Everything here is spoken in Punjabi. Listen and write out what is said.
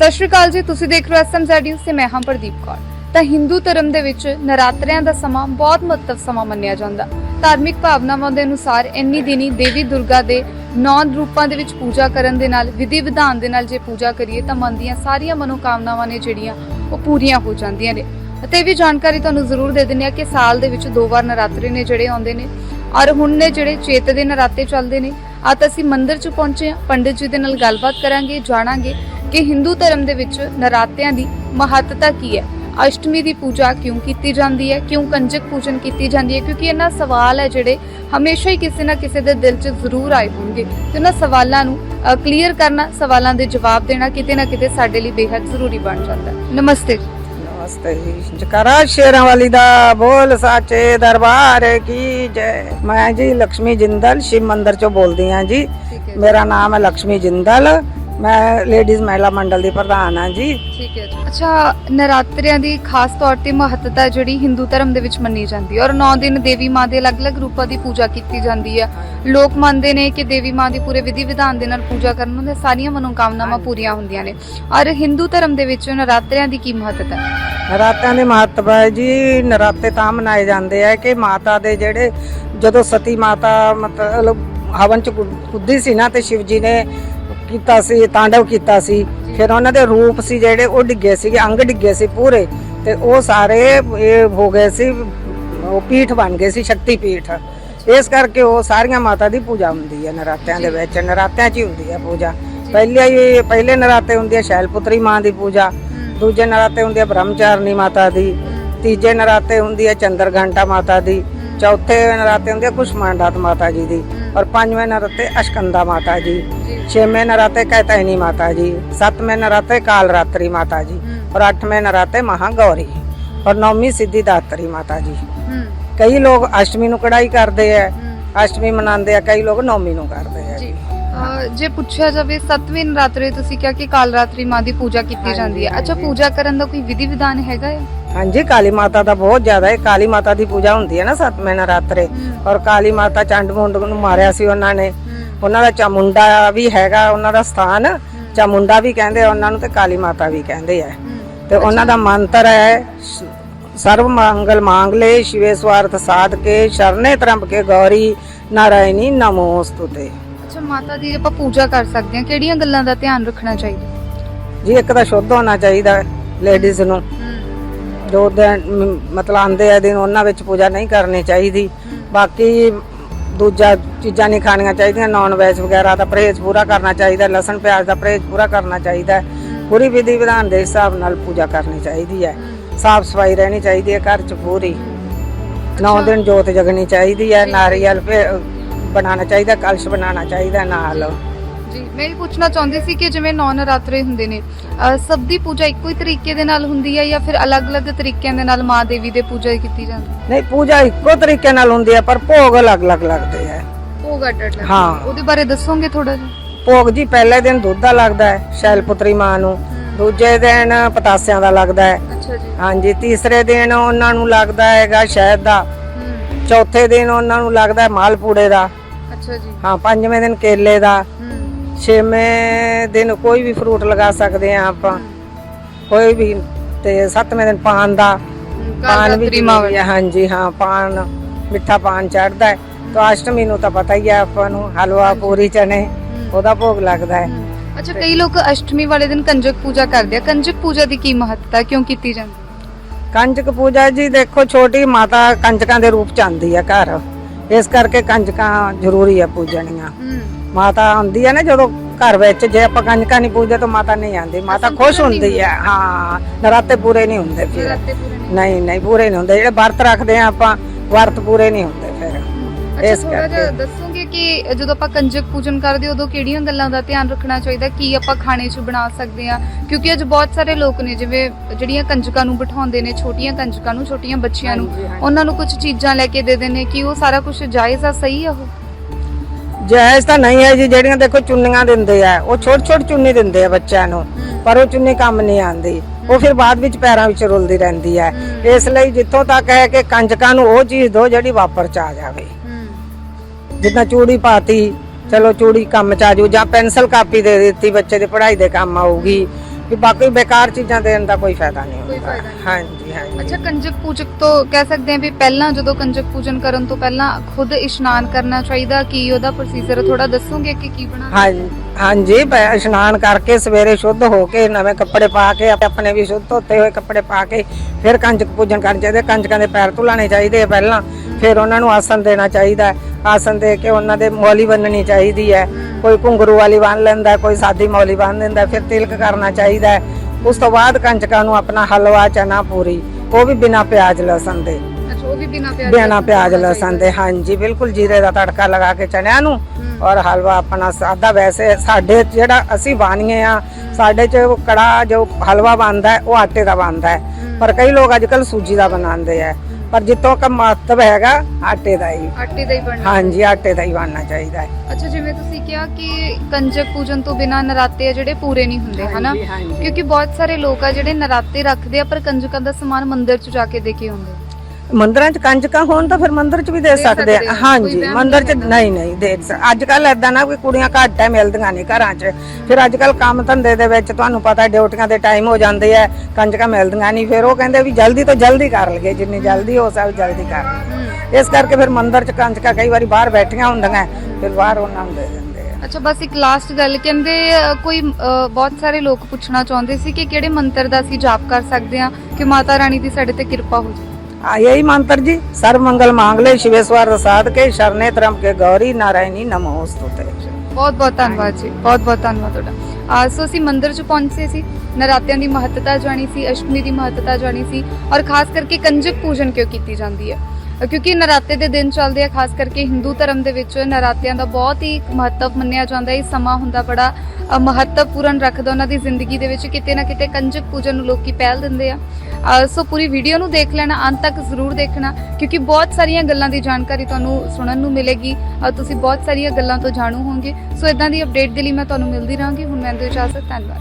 ਸਤਿ ਸ਼੍ਰੀ ਅਕਾਲ ਜੀ, ਤੁਸੀਂ ਦੇਖ ਰਹੇ ਹੋ ਐਸਐਮਜ਼ੈਡ ਨਿਊਜ਼ ਤੇ ਮੈਂ ਹਾਂ ਪ੍ਰਦੀਪ ਕੌਰ। ਤਾਂ ਹਿੰਦੂ ਧਰਮ ਦੇ ਵਿੱਚ ਨਰਾਤਰਿਆਂ ਦਾ ਸਮਾਂ ਬਹੁਤ ਮਹੱਤਵ ਸਮਾਂ ਮੰਨਿਆ ਜਾਂਦਾ। ਧਾਰਮਿਕ ਭਾਵਨਾਵਾਂ ਦੇ ਅਨੁਸਾਰ ਇੰਨੀ ਦਿਨੀ ਦੇਵੀ ਦੁਰਗਾ ਦੇ ਨੌ ਰੂਪਾਂ ਦੇ ਵਿੱਚ ਪੂਜਾ ਕਰਨ ਦੇ ਨਾਲ, ਵਿਧੀ ਵਿਧਾਨ ਦੇ ਨਾਲ ਜੇ ਪੂਜਾ ਕਰੀਏ ਤਾਂ ਮਨ ਦੀਆਂ ਸਾਰੀਆਂ ਮਨੋਕਾਮਨਾਵਾਂ ਨੇ ਜਿਹੜੀਆਂ ਉਹ ਪੂਰੀਆਂ ਹੋ ਜਾਂਦੀਆਂ ਨੇ। ਅਤੇ ਇਹ ਵੀ ਜਾਣਕਾਰੀ ਤੁਹਾਨੂੰ ਜ਼ਰੂਰ ਦੇ ਦਿੰਦੇ ਆ ਕਿ ਸਾਲ ਦੇ ਵਿੱਚ ਦੋ ਵਾਰ ਨਰਾਤਰੇ ਨੇ ਜਿਹੜੇ ਆਉਂਦੇ ਨੇ ਔਰ ਹੁਣ ਨੇ ਜਿਹੜੇ ਚੇਤ ਦੇ ਨਰਾਤੇ ਚੱਲਦੇ ਨੇ। ਆ ਤਾਂ ਅਸੀਂ ਮੰਦਿਰ 'ਚ ਪਹੁੰਚੇ ਹਾਂ, ਪੰਡਿਤ ਜੀ ਦੇ ਨਾਲ ਗੱਲਬਾਤ ਕਰਾਂਗੇ, ਜਾਣਾਂਗੇ ਕਿ ਹਿੰਦੂ ਧਰਮ ਦੇ ਵਿੱਚ ਨਰਾਤਿਆਂ ਦੀ ਮਹੱਤਤਾ ਕੀ ਹੈ? ਅਸ਼ਟਮੀ ਦੀ ਪੂਜਾ ਕਿਉਂ ਕੀਤੀ ਜਾਂਦੀ ਹੈ? ਕਿਉਂ ਕੰਜਕ ਪੂਜਨ ਕੀਤੀ ਜਾਂਦੀ ਹੈ? ਕਿਉਂਕਿ ਇਹਨਾਂ ਸਵਾਲ ਹੈ ਜਿਹੜੇ ਹਮੇਸ਼ਾ ਹੀ ਕਿਸੇ ਨਾ ਕਿਸੇ ਦੇ ਦਿਲ 'ਚ ਜ਼ਰੂਰ ਆਏ ਹੋਣਗੇ ਤੇ ਉਹਨਾਂ ਸਵਾਲਾਂ ਨੂੰ ਕਲੀਅਰ ਕਰਨਾ ਸਵਾਲਾਂ ਦੇ ਜਵਾਬ ਦੇਣਾ ਕਿਤੇ ਨਾ ਕਿਤੇ ਸਾਡੇ ਲਈ ਬੇहद ਜ਼ਰੂਰੀ ਬਣ ਜਾਂਦਾ ਹੈ। ਨਮਸਤੇ ਨਮਸਤੇ ਜਕਾਰਾ ਸ਼ੇਰਾਂ ਵਾਲੀ ਦਾ ਬੋਲ ਸਾਚੇ ਦਰਬਾਰ ਕੀ ਜੈ। ਮੈਂ ਜੀ ਲక్ష్ਮੀ ਜਿੰਦਲ ਸ਼ਿਵ ਮੰਦਰ ਚੋਂ ਬੋਲਦੀ ਹਾਂ ਜੀ। ਮੇਰਾ ਨਾਮ ਹੈ ਲక్ష్ਮੀ ਜਿੰਦਲ। ਮੈਂ ਲੇਡੀਜ਼ ਮਹਿਲਾ ਮੰਡਲ ਦੀ ਪ੍ਰਧਾਨ ਹਾਂ ਜੀ। ਠੀਕ ਹੈ ਜੀ। ਅੱਛਾ ਨਰਾਤਰਿਆਂ ਦੀ ਖਾਸ ਤੌਰ ਤੇ ਮਹੱਤਤਾ ਜਿਹੜੀ ਹਿੰਦੂ ਧਰਮ ਦੇ ਵਿੱਚ ਮੰਨੀ ਜਾਂਦੀ ਹੈ ਔਰ 9 ਦਿਨ ਦੇਵੀ ਮਾਂ ਦੇ ਅਲੱਗ-ਅਲੱਗ ਰੂਪਾਂ ਦੀ ਪੂਜਾ ਕੀਤੀ ਜਾਂਦੀ ਹੈ। ਲੋਕ ਮੰਨਦੇ ਨੇ ਕਿ ਦੇਵੀ ਮਾਂ ਦੀ ਪੂਰੇ ਵਿਧੀ ਵਿਧਾਨ ਦੇ ਨਾਲ ਪੂਜਾ ਕਰਨ ਨਾਲ ਸਾਰੀਆਂ ਮਨੋਕਾਮਨਾਵਾਂ ਪੂਰੀਆਂ ਹੁੰਦੀਆਂ ਨੇ। ਔਰ ਹਿੰਦੂ ਧਰਮ ਦੇ ਵਿੱਚ ਨਰਾਤਰਿਆਂ ਦੀ ਕੀ ਮਹੱਤਤਾ ਹੈ? ਨਰਾਤਿਆਂ ਦੇ ਮਹੱਤਵ ਹੈ ਜੀ ਨਰਾਤੇ ਤਾਂ ਮਨਾਏ ਜਾਂਦੇ ਆ ਕਿ ਮਾਤਾ ਦੇ ਜਿਹੜੇ ਜਦੋਂ ਸਤੀ ਮਾਤਾ ਮਤਲਬ ਹਵਨ ਚ ਕੁੱਦੀ ਸੀ ਨਾ ਤੇ ਸ਼ਿਵ ਜੀ ਨੇ ਕੀਤਾ ਸੀ ਤਾਂਡਵ ਕੀਤਾ ਸੀ। ਫਿਰ ਉਹਨਾਂ ਦੇ ਰੂਪ ਸੀ ਜਿਹੜੇ ਉਹ ਡਿੱਗੇ ਸੀ ਅੰਗ ਡਿੱਗੇ ਸੀ ਪੂਰੇ। ਤੇ ਉਹ ਸਾਰੇ ਇਹ ਹੋ ਗਏ ਸੀ ਉਹ ਪੀਠ ਬਣ ਗਏ ਸੀ ਸ਼ਕਤੀ ਪੀਠ। ਇਸ ਕਰਕੇ ਉਹ ਸਾਰੀਆਂ ਮਾਤਾ ਦੀ ਪੂਜਾ ਹੁੰਦੀ ਹੈ ਨਰਾਤਿਆਂ ਦੇ ਵਿੱਚ। ਨਰਾਤਿਆਂ 'ਚ ਹੀ ਹੁੰਦੀ ਹੈ ਪੂਜਾ। ਪਹਿਲੇ ਹੀ ਪਹਿਲੇ ਨਰਾਤੇ ਹੁੰਦੀ ਹੈ ਸ਼ੈਲਪੁੱਤਰੀ ਮਾਂ ਦੀ ਪੂਜਾ। ਦੂਜੇ ਨਰਾਤੇ ਹੁੰਦੀ ਹੈ ਬ੍ਰਹਮਚਾਰਨੀ ਮਾਤਾ ਦੀ। ਤੀਜੇ ਨਰਾਤੇ ਹੁੰਦੀ ਹੈ ਚੰਦਰ ਘੰਟਾ ਮਾਤਾ ਦੀ। ਚੌਥੇ ਨਰਾਤੇ ਹੁੰਦੀ ਹੈ ਕੁਸ਼ਮਾਂਡਾਤ ਮਾਤਾ ਜੀ ਦੀ। ਔਰ ਪੰਜਵੇਂ ਨਰਾਤੇ ਅਸ਼ਕੰਦਾ ਮਾਤਾ ਜੀ। ਛੇਵੇਂ ਨਰਾਤੇ ਕੈਤੈਨੀ ਮਾਤਾ ਜੀ। ਸੱਤਵੇਂ ਨਰਾਤੇ ਕਾਲ ਰਾਤਰੀ ਮਾਤਾ ਜੀ। ਔਰ ਅੱਠਵੇਂ ਨਰਾਤੇ ਮਹਾਗੌਰੀ। ਔਰ ਨੌਵੀਂ ਸਿੱਧੀ ਦਾਤਰੀ ਮਾਤਾ ਜੀ। ਹੂੰ। ਕਈ ਲੋਕ ਅਸ਼ਟਮੀ ਨੂੰ ਕੜਾਈ ਕਰਦੇ ਆ ਅਸ਼ਟਮੀ ਮਨਾਉਂਦੇ ਆ ਕਈ ਲੋਕ ਨੌਵੀਂ ਨੂੰ ਕਰਦੇ ਆ ਜੀ ਪੁੱਛਿਆ ਜਾਵੇ ਸੱਤਵੇਂ ਨਰਾਤਰੇ ਤੁਸੀਂ ਕਿਹਾ ਕਿ ਕਾਲ ਰਾਤਰੀ ਮਾਂ ਦੀ ਪੂਜਾ ਕੀਤੀ ਜਾਂਦੀ ਹੈ। ਅੱਛਾ ਪੂਜਾ ਕਰਨ ਦਾ ਕੋਈ ਵਿਧੀ ਵਿਧਾਨ ਹੈਗਾ ਹੈ? ਹਾਂਜੀ ਕਾਲੀ ਮਾਤਾ ਦਾ ਬਹੁਤ ਜ਼ਿਆਦਾ ਹੈ। ਕਾਲੀ ਮਾਤਾ ਦੀ ਪੂਜਾ ਹੁੰਦੀ ਹੈ ਨਾ ਸੱਤਵੇਂ ਨਰਾਤਰੇ। ਔਰ ਕਾਲੀ ਮਾਤਾ ਚੰਡ ਮੁੰਡ ਨੂੰ ਮਾਰਿਆ ਸੀ ਉਹਨਾਂ ਨੇ। ਉਹਨਾਂ ਦਾ ਚਾਮੁੰਡਾ ਵੀ ਹੈਗਾ ਉਹਨਾਂ ਦਾ ਸਥਾਨ। ਚਾਮੁੰਡਾ ਵੀ ਕਹਿੰਦੇ ਉਹਨਾਂ ਨੂੰ ਤੇ ਕਾਲੀ ਮਾਤਾ ਵੀ ਕਹਿੰਦੇ ਆ। ਤੇ ਉਹਨਾਂ ਦਾ ਮੰਤਰ ਹੈ ਸਰਵ ਮੰਗਲ ਮੰਗ ਲੈ ਸ਼ਿਵੇ ਸਵਾਰਥ ਸਾਧ ਕੇ ਸ਼ਰਨੇ ਤਰੰਬ ਕੇ ਗੌਰੀ ਨਾਰਾਇਣੀ ਨਮੋਸਤੁਤੇ। ਅੱਛਾ ਮਾਤਾ ਦੀ ਆਪਾਂ ਪੂਜਾ ਕਰ ਸਕਦੇ ਹਾਂ। ਕਿਹੜੀਆਂ ਗੱਲਾਂ ਦਾ ਧਿਆਨ ਰੱਖਣਾ ਚਾਹੀਦਾ? ਜੀ ਇੱਕ ਤਾਂ ਸ਼ੁੱਧ ਹੋਣਾ ਚਾਹੀਦਾ ਲੇਡੀਜ਼ ਨੂੰ। ਜੋ ਦਿਨ ਮ- ਮਤਲਬ ਆਂਦੇ ਆ ਦਿਨ ਉਹਨਾਂ ਵਿੱਚ ਪੂਜਾ ਨਹੀਂ ਕਰਨੀ ਚਾਹੀਦੀ। ਬਾਕੀ ਦੂਜਾ ਚੀਜ਼ਾਂ ਨਹੀਂ ਖਾਣੀਆਂ ਚਾਹੀਦੀਆਂ ਨਾਨ ਵੈਜ ਵਗੈਰਾ ਦਾ ਪਰਹੇਜ਼ ਪੂਰਾ ਕਰਨਾ ਚਾਹੀਦਾ ਲਸਣ ਪਿਆਜ਼ ਦਾ ਪਰਹੇਜ਼ ਪੂਰਾ ਕਰਨਾ ਚਾਹੀਦਾ। ਪੂਰੀ ਵਿਧੀ ਵਿਧਾਨ ਦੇ ਹਿਸਾਬ ਨਾਲ ਪੂਜਾ ਕਰਨੀ ਚਾਹੀਦੀ ਹੈ। ਸਾਫ਼ ਸਫ਼ਾਈ ਰਹਿਣੀ ਚਾਹੀਦੀ ਹੈ ਘਰ 'ਚ ਪੂਰੀ। 9 ਦਿਨ ਜੋਤ ਜਗਣੀ ਚਾਹੀਦੀ ਹੈ। ਨਾਰੀਅਲ ਭੇ- ਬਣਾਉਣਾ ਚਾਹੀਦਾ ਕਲਸ਼ ਬਣਾਉਣਾ ਚਾਹੀਦਾ ਨਾਲ। ਜੀ ਮੈਂ ਇਹ ਪੁੱਛਣਾ ਚਾਹੁੰਦੀ ਸੀ ਕਿ ਜਿਵੇਂ ਨੌ ਨਰਾਤਰੇ ਹੁੰਦੇ ਨੇ ਅਹ ਸਭ ਦੀ ਪੂਜਾ ਇੱਕੋ ਹੀ ਤਰੀਕੇ ਦੇ ਨਾਲ ਹੁੰਦੀ ਹੈ ਜਾਂ ਫਿਰ ਅਲੱਗ-ਅਲੱਗ ਤਰੀਕਿਆਂ ਦੇ ਨਾਲ ਮਾਂ ਦੇਵੀ ਦੇ ਪੂਜਾ ਕੀਤੀ ਜਾਂਦੀ ਹੈ? ਨਹੀਂ ਪੂਜਾ ਇੱਕੋ ਤਰੀਕੇ ਨਾਲ ਹੁੰਦੀ ਹੈ ਪਰ ਭੋਗ ਅਲੱਗ-ਅਲੱਗ ਲੱਗਦੇ ਆ ਉਹ ਗੱਡ ਹਾਂ। ਉਹਦੇ ਬਾਰੇ ਦੱਸੋਗੇ ਥੋੜਾ ਜਿਹਾ? ਭੋਗ ਜੀ ਪਹਿਲੇ ਦਿਨ ਦੁੱਧ ਦਾ ਲੱਗਦਾ ਹੈ ਸ਼ੈਲਪੁੱਤਰੀ ਮਾਂ ਨੂੰ। ਦੂਜੇ ਦਿਨ ਪਤਾਸਿਆਂ ਦਾ ਲੱਗਦਾ ਹੈ। ਅੱਛਾ ਜੀ। ਹਾਂਜੀ ਤੀਸਰੇ ਦਿਨ ਉਹਨਾਂ ਨੂੰ ਲੱਗਦਾ ਹੈਗਾ ਸ਼ਹਿਦ ਦਾ। ਹੂੰ। ਚੌਥੇ ਦਿਨ ਉਹਨਾਂ ਨੂੰ ਲੱਗਦਾ ਹੈ ਮਾਲਪੂੜੇ ਦਾ। ਅੱਛਾ ਜੀ। ਹਾਂ ਪੰਜਵੇਂ ਦਿਨ ਕੇਲੇ ਦਾ। ਹੂੰ। ਛੇਵੇਂ ਦਿਨ ਕੋਈ ਵੀ ਫਰੂਟ ਲਗਾ ਸਕਦੇ ਆ ਆਪਾਂ। ਕੋਈ ਵੀ ਤੇ ਸੱਤਵੇਂ ਦਿਨ ਪਾਨ ਦਾ। ਪਾਨ ਵੀ ਜ਼ਰੂਰੀ ਹੈ ਹਾਂਜੀ ਹਾਂ ਪਾਨ ਮਿੱਠਾ ਪਾਨ ਚੜਦਾ ਹੈ। ਤਾਂ ਅਸ਼ਟਮੀ ਨੂੰ ਤਾਂ ਪਤਾ ਹੀ ਹੈ ਆਪਾਂ ਨੂੰ ਹਲਵਾ ਪੂਰੀ ਚਨੇ ਉਹਦਾ ਭੋਗ ਲੱਗਦਾ ਹੈ। ਅੱਛਾ ਕਈ ਲੋਕ ਅਸ਼ਟਮੀ ਵਾਲੇ ਦਿਨ ਕੰਜਕ ਪੂਜਾ ਕਰਦੇ ਆ। ਕੰਜਕ ਪੂਜਾ ਦੀ ਕੀ ਮਹੱਤਤਾ ਕਿਉਂ ਕੀਤੀ ਜਾਂਦੀ ਕੰਜਕ ਪੂਜਾ ਜੀ ਦੇਖੋ ਛੋਟੀ ਮਾਤਾ ਕੰਜਕਾਂ ਦੇ ਰੂਪ ਚ ਆਉਂਦੀ ਹੈ ਘਰ। ਇਸ ਕਰਕੇ ਕੰਜਕਾਂ ਜ਼ਰੂਰੀ ਹੈ ਪੂਜਣੀਆਂ। ਮਾਤਾ ਆਉਂਦੀ ਹੈ ਨਾ ਜਦੋਂ ਘਰ ਵਿੱਚ ਜੇ ਆਪਾਂ ਕੰਜਕਾਂ ਨਹੀਂ ਪੂਜਦੇ ਤਾਂ ਮਾਤਾ ਨਹੀਂ ਆਉਂਦੀ। ਮਾਤਾ ਖੁਸ਼ ਹੁੰਦੀ ਹੈ ਹਾਂ ਨਰਾਤੇ ਪੂਰੇ ਨਹੀਂ ਹੁੰਦੇ ਫਿਰ। ਨਹੀਂ ਨਹੀਂ ਪੂਰੇ ਨਹੀਂ ਹੁੰਦੇ। ਜਿਹੜੇ ਵਰਤ ਰੱਖਦੇ ਆ ਆਪਾਂ ਵਰਤ ਪੂਰੇ ਨਹੀਂ ਹੁੰਦੇ ਅੱਛਾ ਇਸ ਥੋੜਾ ਜਿਹਾ ਕਰਕੇ। ਦੱਸੋਗੇ ਕਿ ਜਦੋਂ ਆਪਾਂ ਕੰਜਕ ਪੂਜਨ ਕਰਦੇ ਉਦੋਂ ਕਿਹੜੀਆਂ ਗੱਲਾਂ ਦਾ ਧਿਆਨ ਰੱਖਣਾ ਚਾਹੀਦਾ? ਕੀ ਆਪਾਂ ਖਾਣੇ 'ਚ ਬਣਾ ਸਕਦੇ ਆ ਕਿਉਂਕਿ ਅੱਜ ਬਹੁਤ ਸਾਰੇ ਲੋਕ ਨੇ ਜਿਵੇਂ ਜਿਹੜੀਆਂ ਕੰਜਕਾਂ ਨੂੰ ਬਿਠਾਉਂਦੇ ਨੇ ਛੋਟੀਆਂ ਕੰਜਕਾਂ ਨੂੰ ਛੋਟੀਆਂ ਬੱਚੀਆਂ ਨੂੰ ਹਾਂਜੀ, ਹਾਂਜੀ। ਉਹਨਾਂ ਨੂੰ ਕੁਝ ਚੀਜ਼ਾਂ ਲੈ ਕੇ ਦੇ ਦਿੰਦੇ ਨੇ। ਕਿ ਉਹ ਸਾਰਾ ਕੁਝ ਜਾਇਜ਼ ਆ ਸਹੀ ਆ ਉਹ? ਜਾਇਜ਼ ਤਾਂ ਨਹੀਂ ਹੈ ਜੀ ਜਿਹੜੀਆਂ ਦੇਖੋ ਚੁੰਨੀਆਂ ਦਿੰਦੇ ਆ। ਉਹ ਛੋਟੀ ਛੋਟੀ ਚੁੰਨੀ ਦਿੰਦੇ ਆ ਬੱਚਿਆਂ ਨੂੰ ਪਰ ਉਹ ਚੁੰਨੀ ਕੰਮ ਨਹੀਂ ਆਉਂਦੀ। ਉਹ ਫਿਰ ਬਾਅਦ ਵਿੱਚ ਪੈਰਾਂ ਵਿੱਚ ਰੁਲਦੀ ਰਹਿੰਦੀ ਹੈ। ਇਸ ਲਈ ਜਿੱਥੋਂ ਤੱਕ ਹੈ ਕਿ ਕੰਜਕਾਂ ਨੂੰ ਉਹ ਚੀਜ਼ ਦਿਓ ਜਿਹੜੀ ਵਾਪਰ ਚ ਆ ਜਾਵੇ। ਜਿੱਦਾਂ ਚੂੜੀ ਪਾਤੀ ਚਲੋ ਚੂੜੀ ਕੰਮ ਚ ਆ ਜਾਊ ਜਾਂ ਪੈਨਸਲ ਕਾਪੀ ਦੇ ਦਿੱਤੀ ਬੱਚੇ ਦੀ ਪੜ੍ਹਾਈ ਦੇ ਕੰਮ ਆਊਗੀ ਵੀ ਬਾਕੀ ਬੇਕਾਰ ਚੀਜ਼ਾਂ ਦੇਣ ਦਾ ਕੋਈ ਫਾਇਦਾ ਨਹੀਂ ਹੁੰਦਾ। ਹਾਂਜੀ ਹਾਂਜੀ। ਅੱਛਾ ਕੰਜਕ ਪੂਜਕ ਤੋਂ ਕਹਿ ਸਕਦੇ ਹਾਂ ਵੀ ਪਹਿਲਾਂ ਜਦੋਂ ਕੰਜਕ ਪੂਜਨ ਕਰਨ ਤੋਂ ਪਹਿਲਾਂ ਖੁਦ ਇਸ਼ਨਾਨ ਕਰਨਾ ਚਾਹੀਦਾ ਕੀ ਉਹਦਾ ਪ੍ਰੋਸੀਜਰ ਥੋੜਾ ਦੱਸੋਗੇ ਕਿ ਕੀ ਬਣਾ ਹਾਂਜੀ ਹਾਂਜੀ ਇਸ਼ਨਾਨ ਕਰਕੇ ਸਵੇਰੇ ਸ਼ੁੱਧ ਹੋ ਕੇ ਨਵੇਂ ਕੱਪੜੇ ਪਾ ਕੇ ਆਪਣੇ ਵੀ ਸ਼ੁੱਧ ਧੋਤੇ ਹੋਏ ਕੱਪੜੇ ਪਾ ਕੇ ਫਿਰ ਕੰਜਕ ਪੂਜਨ ਕਰਨਾ ਚਾਹੀਦਾ। ਕੰਜਕਾਂ ਦੇ ਪੈਰ ਧੁਲਾਣੇ ਚਾਹੀਦੇ ਆ ਪਹਿਲਾਂ। ਫਿਰ ਉਹਨਾਂ ਨੂੰ ਆਸਨ ਦੇਣਾ ਚਾਹੀਦਾ ਹੈ। ਆਸਨ ਦੇ ਕੇ ਉਹਨਾਂ ਦੇ ਮੌਲੀ ਬੰਨਣੀ ਚਾਹੀਦੀ ਹੈ। ਕੋਈ ਘੁੰਗਰੂ ਵਾਲੀ ਬੰਨ ਲੈਂਦਾ ਕੋਈ ਸਾਦੀ ਮੌਲੀ ਬੰਨ ਦਿੰਦਾ ਫਿਰ ਤਿਲਕ ਕਰਨਾ ਚਾਹੀਦਾ। ਉਸ ਤੋਂ ਬਾਅਦ ਕੰਜਕਾਂ ਨੂੰ ਆਪਣਾ ਹਲਵਾ ਚਨਾ ਪੂਰੀ ਉਹ ਵੀ ਬਿਨਾ ਪਿਆਜ਼ ਲਸਣ ਦੇ। ਅੱਛਾ ਉਹ ਵੀ ਬਿਨਾ ਪਿਆਜ਼ ਬਿਨਾ ਪਿਆਜ਼ ਲਸਣ ਦੇ ਹਾਂਜੀ ਬਿਲਕੁਲ ਜੀਰੇ ਦਾ ਤੜਕਾ ਲਗਾ ਕੇ ਚਨਿਆਂ ਨੂੰ ਔਰ ਹਲਵਾ ਆਪਣਾ ਸਾਦਾ। ਵੈਸੇ ਸਾਡੇ ਜਿਹੜਾ ਅਸੀਂ ਬਾਣੀਏ ਆ ਸਾਡੇ ਚ ਕੜਾ ਜੋ ਹਲਵਾ ਬਣਦਾ ਹੈ ਉਹ ਆਟੇ ਦਾ ਬਣਦਾ ਹੈ। ਪਰ ਕਈ ਲੋਕ ਅੱਜ ਕੱਲ ਸੂਜੀ ਦਾ ਬਣਾਉਂਦੇ ਆ। ਪਰ ਜਿੱਤੋਂ ਕ ਮਹੱਤਵ ਹੈਗਾ ਆਟੇ ਦਾ ਹੀ। ਆਟੇ ਦਾ ਹੀ ਬਣਨਾ। ਹਾਂਜੀ ਆਟੇ ਦਾ ਹੀ ਬਣਨਾ ਚਾਹੀਦਾ ਹੈ। ਅੱਛਾ ਜਿਵੇਂ ਤੁਸੀਂ ਕਿਹਾ ਕਿ ਕੰਜਕ ਪੂਜਨ ਤੋਂ ਬਿਨਾ ਨਰਾਤੇ ਆ ਜਿਹੜੇ ਪੂਰੇ ਨਹੀਂ ਹੁੰਦੇ ਹਨਾ? ਹਾਂਜੀ। ਕਿਉਂਕਿ ਬਹੁਤ ਸਾਰੇ ਲੋਕ ਆ ਜਿਹੜੇ ਨਰਾਤੇ ਰੱਖਦੇ ਆ ਪਰ ਕੰਜਕਾਂ ਦਾ ਸਮਾਨ ਮੰਦਿਰ 'ਚ ਜਾ ਕੇ ਦੇ ਕੇ ਆਉਂਦੇ। ਮੰਦਰਾਂ ਚ ਕੰਜਕਾਂ ਹੋਣ ਤਾਂ ਫਿਰ ਮੰਦਿਰ ਚ ਵੀ ਦੇ ਸਕਦੇ ਆ। ਆ। ਹਾਂਜੀ ਮੰਦਿਰ ਚ ਨਹੀਂ ਨਹੀਂ ਦੇ ਅੱਜ ਕੱਲ ਏਦਾਂ ਨਾ ਕੋਈ ਕੁੜੀਆਂ ਘੱਟ ਐ ਮਿਲਦੀਆਂ ਨਹੀਂ ਘਰਾਂ ਚ। ਫਿਰ ਅੱਜ ਕੱਲ ਕੰਮ ਧੰਦੇ ਦੇ ਵਿੱਚ ਤੁਹਾਨੂੰ ਪਤਾ ਡਿਊਟੀਆਂ ਦੇ ਟਾਈਮ ਹੋ ਜਾਂਦੇ ਆ ਕੰਜਕਾਂ ਮਿਲਦੀਆਂ ਨਹੀਂ ਫਿਰ ਉਹ ਕਹਿੰਦੇ ਵੀ ਜਲਦੀ ਤੋਂ ਜਲਦੀ ਕਰ ਲਈਏ ਜਿੰਨੀ ਜਲਦੀ ਹੋ ਸਕੇ ਜਲਦੀ ਕਰ ਲਈਏ। ਇਸ ਕਰਕੇ ਫਿਰ ਮੰਦਿਰ ਚ ਕੰਜਕਾਂ ਕਈ ਵਾਰੀ ਬਾਹਰ ਬੈਠੀਆਂ ਹੁੰਦੀਆਂ ਫਿਰ ਬਾਹਰ ਉਹਨਾਂ ਨੂੰ ਦੇ ਦਿੰਦੇ ਆ। ਅੱਛਾ ਬਸ ਇੱਕ ਲਾਸਟ ਗੱਲ ਕਹਿੰਦੇ ਕੋਈ ਬਹੁਤ ਸਾਰੇ ਲੋਕ ਪੁੱਛਣਾ ਚਾਹੁੰਦੇ ਸੀ ਕਿ ਕਿਹੜੇ ਮੰਤਰ ਦਾ ਅਸੀਂ ਜਾਪ ਕਰ ਸਕਦੇ ਹਾਂ ਕਿ ਮਾਤਾ ਰਾਣੀ ਦੀ ਸਾਡੇ ਤੇ ਕਿਰਪਾ ਹੋ ਜਾਵੇ? ਆ ਯਹੀ ਮੰਤਰ ਜੀ ਸਰਬ ਮੰਗਲ ਮੰਗਲੇ शिवेश्वर साध के शरणे त्रम के गौरी नारायणी नमोस्तुते ਬਹੁਤ ਬਹੁਤ ਧੰਨਵਾਦ ਜੀ ਬਹੁਤ ਬਹੁਤ ਧੰਨਵਾਦ ਤੁਹਾਡਾ ਆ ਸੋ ਅਸੀਂ ਮੰਦਿਰ 'ਚ ਪਹੁੰਚੇ ਸੀ ਨਰਾਤਿਆਂ ਦੀ ਮਹੱਤਤਾ ਜਾਣੀ ਸੀ ਅਸ਼ਟਮੀ ਦੀ ਮਹੱਤਤਾ ਜਾਣੀ ਸੀ ਔਰ ਖਾਸ ਕਰਕੇ ਕੰਜਕ ਪੂਜਨ ਕਿਉਂ ਕੀਤੀ ਜਾਂਦੀ ਹੈ ਅ, ਕਿਉਂਕਿ ਨਰਾਤੇ ਦੇ ਦਿਨ ਚੱਲਦੇ ਆ ਖਾਸ ਕਰਕੇ ਹਿੰਦੂ ਧਰਮ ਦੇ ਵਿੱਚ ਨਰਾਤਿਆਂ ਦਾ ਬਹੁਤ ਹੀ ਮਹੱਤਵ ਮੰਨਿਆ ਜਾਂਦਾ ਹੈ ਇਹ ਸਮਾਂ ਹੁੰਦਾ ਬੜਾ ਅ, ਮਹੱਤਵਪੂਰਨ ਰੱਖਦਾ ਉਹਨਾਂ ਦੀ ਜ਼ਿੰਦਗੀ ਦੇ ਵਿੱਚ ਕਿਤੇ ਨਾ ਕਿਤੇ ਕੰਜਕ ਪੂਜਨ ਨੂੰ ਲੋਕੀ ਪਹਿਲ ਦਿੰਦੇ ਆ। ਅ, ਸੋ ਪੂਰੀ ਵੀਡੀਓ ਨੂੰ ਦੇਖ ਲੈਣਾ ਅੰਤ ਤੱਕ ਜ਼ਰੂਰ ਦੇਖਣਾ ਕਿਉਂਕਿ ਬਹੁਤ ਸਾਰੀਆਂ ਗੱਲਾਂ ਦੀ ਜਾਣਕਾਰੀ ਤੁਹਾਨੂੰ ਸੁਣਨ ਨੂੰ ਮਿਲੇਗੀ। ਅ, ਤੁਸੀਂ ਬਹੁਤ ਸਾਰੀਆਂ ਗੱਲਾਂ ਤੋਂ ਜਾਣੂ ਹੋਵੋਗੇ। ਸੋ ਇਦਾਂ ਦੀ ਅਪਡੇਟ ਦੇ ਲਈ ਮੈਂ ਤੁਹਾਨੂੰ ਮਿਲਦੀ ਰਹਾਂਗੀ। ਹੁਣ ਮੈਂ ਦਿਓ ਇਜਾਜ਼ਤ ਧੰਨਵਾਦ।